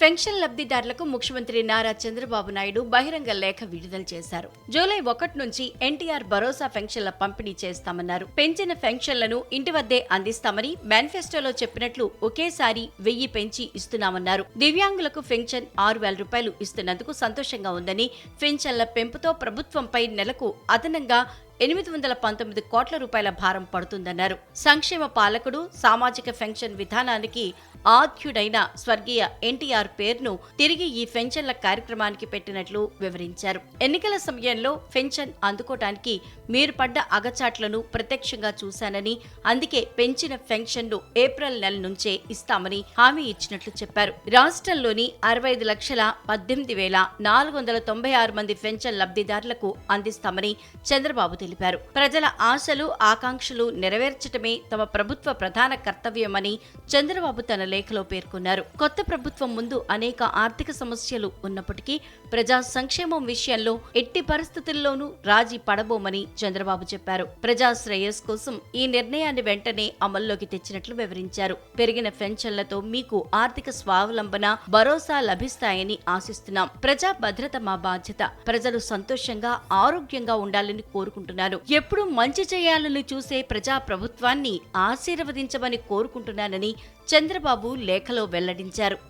Pension లబ్ధిదారులకు ముఖ్యమంత్రి నారా చంద్రబాబు నాయుడు బహిరంగ లేఖ విడుదల చేశారు. జూలై ఒకటి నుంచి ఎన్టీఆర్ భరోసా పెన్షన్ల పంపిణీ చేస్తామన్నారు. పెంచిన పెన్షన్లను ఇంటి వద్దే అందిస్తామని మేనిఫెస్టోలో చెప్పినట్లు ఒకేసారి వెయ్యి పెంచి ఇస్తున్నామన్నారు. దివ్యాంగులకు పెన్షన్ ఆరు వేల రూపాయలు ఇస్తున్నందుకు సంతోషంగా ఉందని పెన్షన్ల పెంపుతో ప్రభుత్వంపై నెలకు అదనంగా ఎనిమిది వందల పంతొమ్మిది కోట్ల రూపాయల భారం పడుతుందన్నారు. సంక్షేమ పాలకుడు సామాజిక పెన్షన్ విధానానికి ఆద్యుడైన స్వర్గీయ ఎన్టీఆర్ పేరును తిరిగి ఈ పెన్షన్ల కార్యక్రమానికి పెట్టినట్లు వివరించారు. ఎన్నికల సమయంలో పెన్షన్ అందుకోవటానికి మీరు పడ్డ అగచాట్లను ప్రత్యక్షంగా చూశానని అందుకే పెంచిన పెన్షన్ను ఏప్రిల్ నెల నుంచే ఇస్తామని హామీ ఇచ్చినట్లు చెప్పారు. రాష్ట్రంలోని అరవై ఐదు లక్షల పద్దెనిమిది వేల నాలుగు వందల తొంభై ఆరు మంది పెన్షన్ లబ్ధిదారులకు అందిస్తామని చంద్రబాబు తెలిపారు. ప్రజల ఆశలు ఆకాంక్షలు నెరవేర్చటమే తమ ప్రభుత్వ ప్రధాన కర్తవ్యమని చంద్రబాబు తన లేఖలో పేర్కొన్నారు. కొత్త ప్రభుత్వం ముందు అనేక ఆర్థిక సమస్యలు ఉన్నప్పటికీ ప్రజా సంక్షేమం విషయంలో ఎట్టి పరిస్థితుల్లోనూ రాజీ పడబోమని చంద్రబాబు చెప్పారు. ప్రజా శ్రేయస్ కోసం ఈ నిర్ణయాన్ని వెంటనే అమల్లోకి తెచ్చినట్లు వివరించారు. పెరిగిన పెన్షన్లతో మీకు ఆర్థిక స్వావలంబన భరోసా లభిస్తాయని ఆశిస్తున్నాం. ప్రజా భద్రత మా బాధ్యత. ప్రజలు సంతోషంగా ఆరోగ్యంగా ఉండాలని కోరుకుంటున్నారు కోరుకుంటున్నాను. ఎప్పుడు మంచి చేయాలని చూసే ప్రజా ప్రభుత్వాన్ని ఆశీర్వదించమని కోరుకుంటున్నానని చంద్రబాబు లేఖలో వెల్లడించారు.